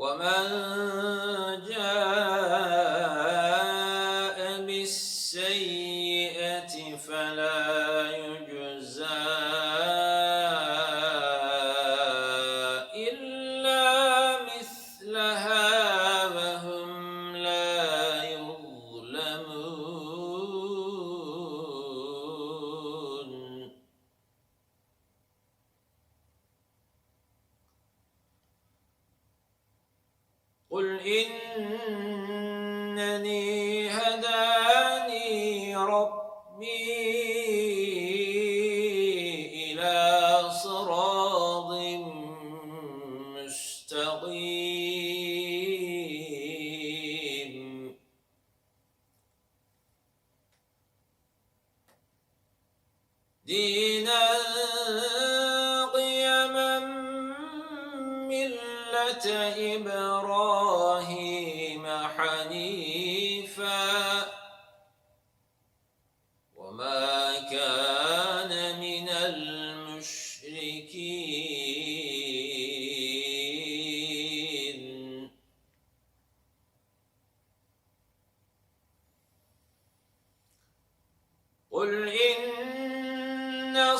我们 دينا قيما ملة إبراهيم حنيفا.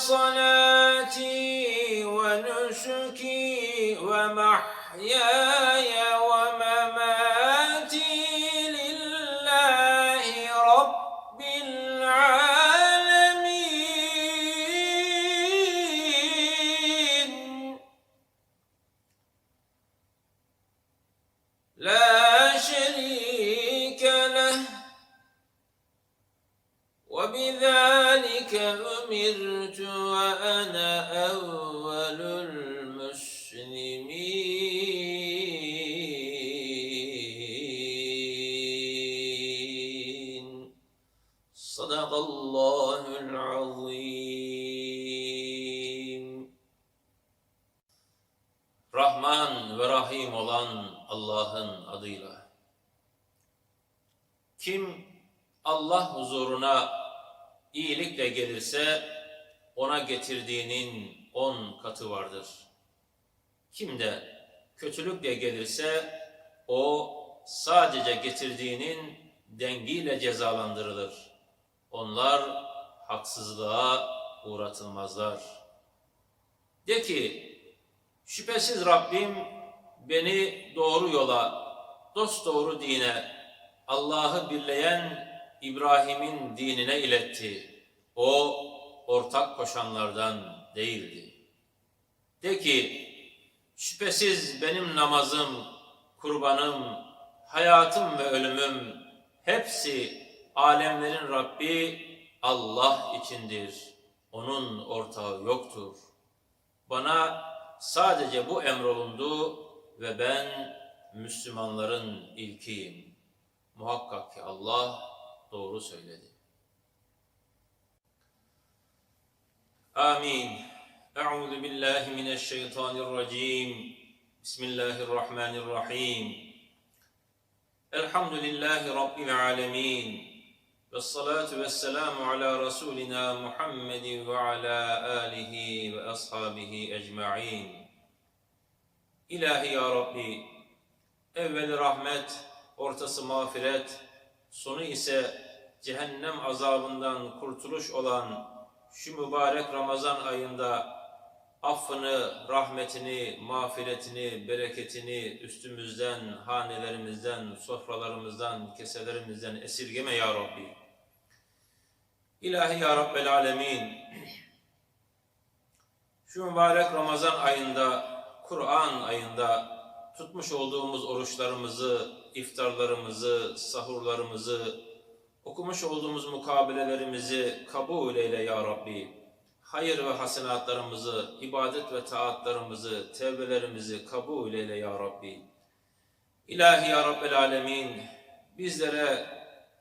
صلاتي ونسكي ومحياي وبذلك أمرت وأنا أول المسلمين صدق الله العظيم Rahman ve Rahim olan Allah'ın adıyla. Kim Allah huzuruna iyilikle gelirse ona getirdiğinin on katı vardır. Kim de kötülükle gelirse o sadece getirdiğinin dengiyle cezalandırılır. Onlar haksızlığa uğratılmazlar. De ki, şüphesiz Rabbim beni doğru yola, dosdoğru dine, Allah'ı birleyen İbrahim'in dinine iletti. O ortak koşanlardan değildi. De ki, şüphesiz benim namazım, kurbanım, hayatım ve ölümüm hepsi alemlerin Rabbi Allah içindir. Onun ortağı yoktur. Bana sadece bu emrolundu ve ben Müslümanların ilkiyim. Muhakkak ki Allah doğru söyledi. Amin. Euzu billahi mineşşeytanirracim. Bismillahirrahmanirrahim. Elhamdülillahi Rabbil alemin. Ve salatu ve selamu ala Resulina Muhammedin ve ala alihi ve ashabihi ecma'in. İlahi ya Rabbi, evveli rahmet, ortası mağfiret, sonu ise cehennem azabından kurtuluş olan şu mübarek Ramazan ayında affını, rahmetini, mağfiretini, bereketini üstümüzden, hanelerimizden, sofralarımızdan, keselerimizden esirgeme ya Rabbi. İlahi ya Rabbel Alemin, şu mübarek Ramazan ayında, Kur'an ayında tutmuş olduğumuz oruçlarımızı, iftarlarımızı, sahurlarımızı, okumuş olduğumuz mukabelelerimizi kabul eyle ya Rabbi. hayır ve hasenatlarımızı, ibadet ve taatlarımızı, tevbelerimizi kabul eyle ya Rabbi. İlahi ya Rabbel Alemin, bizlere,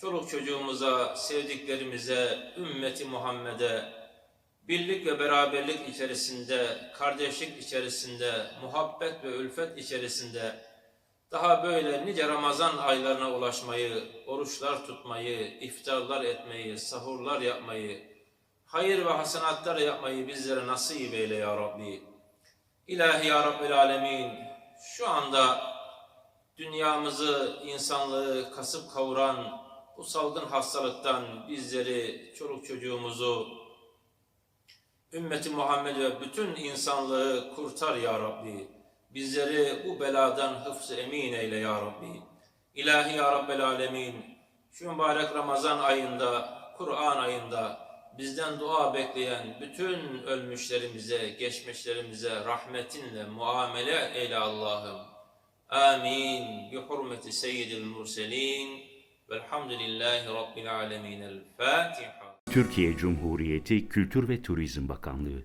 çoluk çocuğumuza, sevdiklerimize, ümmeti Muhammed'e, birlik ve beraberlik içerisinde, kardeşlik içerisinde, muhabbet ve ülfet içerisinde, daha böyle nice Ramazan aylarına ulaşmayı, oruçlar tutmayı, iftarlar etmeyi, sahurlar yapmayı, hayır ve hasenatlar yapmayı bizlere nasip eyle ya Rabbi. İlahi ya Rabbel Alemin, şu anda dünyamızı, insanlığı kasıp kavuran bu salgın hastalıktan bizleri, çoluk çocuğumuzu, ümmeti Muhammed ve bütün insanlığı kurtar ya Rabbi. Bizleri bu beladan hıfz emin eyle ya Rabbi. İlahi ya Rabbel Alemin, şu mübarek Ramazan ayında, Kur'an ayında bizden dua bekleyen bütün ölmüşlerimize, geçmişlerimize rahmetinle muamele eyle Allah'ım. Amin. Bi hurmeti seyyidil murselin. Velhamdülillahi Rabbil alemin. El Fatiha. Türkiye Cumhuriyeti Kültür ve Turizm Bakanlığı